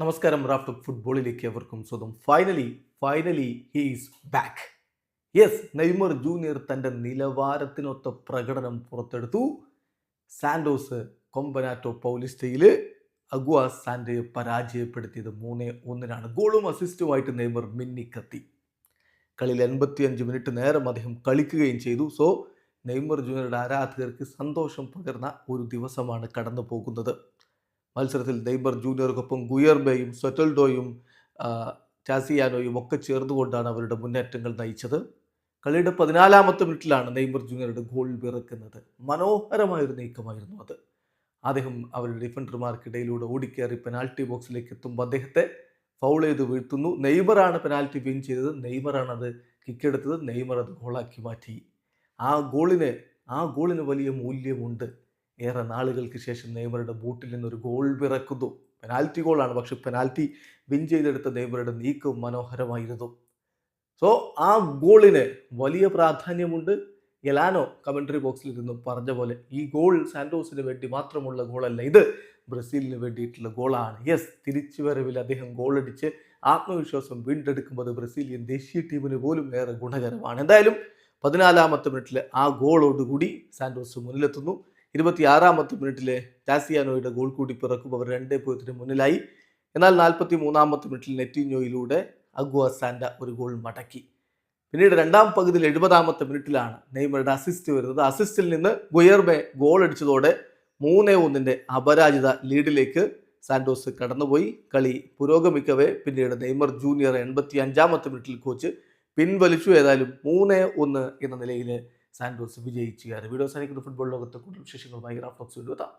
നമസ്കാരം റാഫ്റ്റ് ഫുട്ബോളിലേക്ക് അവർക്കും സ്വന്തം finally finally he's back yes Neymar junior തന്റെ നിലവാരത്തിനൊത്ത പ്രകടനം പുറത്തെടുത്തു. സാൻഡോസ് കൊമ്പനാറ്റോ പൗലിസ്റ്റയിൽ അഗുവ സാൻഡയെ പരാജയപ്പെടുത്തിയത് മൂന്ന് ഒന്നിനാണ്. ഗോളും അസിസ്റ്റുമായിട്ട് നെയ്മർ മിന്നിക്കത്തി. കളിയിൽ എൺപത്തിയഞ്ച് മിനിറ്റ് നേരം അദ്ദേഹം കളിക്കുകയും ചെയ്തു. സോ നെയ്മർ ജൂനിയറുടെ ആരാധകർക്ക് സന്തോഷം പകർന്ന ഒരു ദിവസമാണ് കടന്നു പോകുന്നത് മത്സരത്തിൽ ദൈബർ ജൂനിയർക്കൊപ്പം ഗുയർബയും സ്വറ്റൽഡോയും ചാസിയാനോയും ഒക്കെ ചേർന്നുകൊണ്ടാണ് അവരുടെ മുന്നേറ്റങ്ങൾ നയിച്ചത്. കളിയുടെ പതിനാലാമത്തെ മിനിറ്റിലാണ് നെയ്മർ ജൂനിയറുടെ ഗോൾ വിറക്കുന്നത്. മനോഹരമായൊരു നീക്കമായിരുന്നു അത്. അദ്ദേഹം അവരുടെ ഡിഫൻഡർമാർക്കിടയിലൂടെ ഓടിക്കേറി പെനാൽറ്റി ബോക്സിലേക്ക് എത്തുമ്പോൾ അദ്ദേഹത്തെ ഫൗൾ ചെയ്ത് വീഴ്ത്തുന്നു. നെയ്മറാണ് പെനാൽറ്റി വിൻ ചെയ്തത്. നെയ്മറാണ് അത് കിക്കെടുത്തത്. നെയ്മർ അത് ഗോളാക്കി മാറ്റി. ആ ഗോളിന് ആ ഗോളിന് വലിയ മൂല്യമുണ്ട്. ഏറെ നാളുകൾക്ക് ശേഷം നെയ്മറുടെ ബൂട്ടിൽ നിന്നൊരു ഗോൾ പിറക്കുന്നു. പെനാൽറ്റി ഗോളാണ് പക്ഷെ പെനാൽറ്റി വിൻ ചെയ്തെടുത്ത നെയ്മറുടെ നീക്കം മനോഹരമായിരുന്നു. സോ ആ ഗോളിന് വലിയ പ്രാധാന്യമുണ്ട്. എലാനോ കമൻട്രി ബോക്സിൽ നിന്നും പറഞ്ഞ പോലെ ഈ ഗോൾ സാന്റോസിന് വേണ്ടി മാത്രമുള്ള ഗോളല്ല. ഇത് ബ്രസീലിന് വേണ്ടിയിട്ടുള്ള ഗോളാണ്. യെസ് തിരിച്ചുവരവിൽ അദ്ദേഹം ഗോളടിച്ച് ആത്മവിശ്വാസം വീണ്ടെടുക്കുമ്പോൾ ബ്രസീലിയൻ ദേശീയ ടീമിന് പോലും ഏറെ ഗുണകരമാണ്. എന്തായാലും പതിനാലാമത്തെ മിനിറ്റിൽ ആ ഗോളോടുകൂടി സാന്റോസ് മുന്നിലെത്തുന്നു. ഇരുപത്തിയാറാമത്തെ മിനിറ്റിലെ ടാസിയാനോയുടെ ഗോൾ കൂടി പിറക്കും അവർ രണ്ടേ പൂജ്യത്തിന് മുന്നിലായി. എന്നാൽ നാൽപ്പത്തി മൂന്നാമത്തെ മിനിറ്റിൽ നെറ്റിഞ്ഞോയിലൂടെ അഗ്വ സാൻഡ ഒരു ഗോൾ മടക്കി. പിന്നീട് രണ്ടാം പകുതിയിൽ എഴുപതാമത്തെ മിനിറ്റിലാണ് നെയ്മറുടെ അസിസ്റ്റ് വരുന്നത്. അസിസ്റ്റിൽ നിന്ന് ഗുയർബെ ഗോൾ അടിച്ചതോടെ മൂന്നേ ഒന്നിന്റെ അപരാജിത ലീഡിലേക്ക് സാൻഡോസ് കടന്നുപോയി. കളി പുരോഗമിക്കവേ പിന്നീട് നെയ്മർ ജൂനിയർ എൺപത്തി അഞ്ചാമത്തെ മിനിറ്റിൽ കോച്ച് പിൻവലിച്ചു. ഏതായാലും മൂന്ന് ഒന്ന് എന്ന നിലയിൽ സാന്റോസ് വിജയിച്ചു കയറി. വീഡിയോ സാധിക്കുന്ന ഫുട്ബോൾ ലോകത്തെ കൂടുതൽ വിശേഷങ്ങളുമായി റാഫ്ലോക്സ് എത്താം.